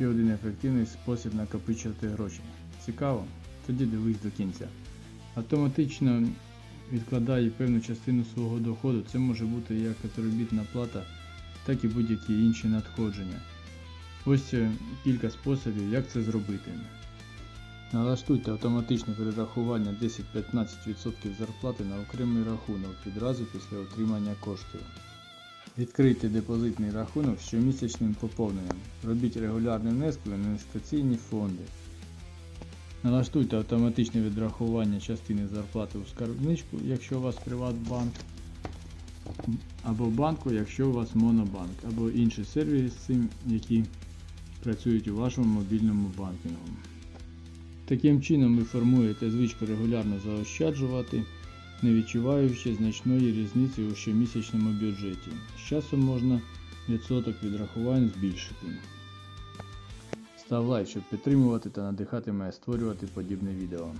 Ще один ефективний спосіб накопичувати гроші. Цікаво? Тоді дивись до кінця. Автоматично відкладає певну частину свого доходу. Це може бути як заробітна плата, так і будь-які інші надходження. Ось е, кілька способів, як це зробити. Налаштуйте автоматичне перерахування 10-15% зарплати на окремий рахунок відразу після отримання коштів. Відкрийте депозитний рахунок з щомісячним поповненням. Робіть регулярні внески в інвестиційні фонди. Налаштуйте автоматичне відрахування частини зарплати у скарбничку, якщо у вас Приватбанк, або банку, якщо у вас Монобанк, або інші сервіси, які працюють у вашому мобільному банкінгу. Таким чином ви формуєте звичку регулярно заощаджувати, не відчуваючи значної різниці у щомісячному бюджеті. З часом можна відсоток відрахувань збільшити. Став лайк, щоб підтримувати та надихати мене створювати подібне відео.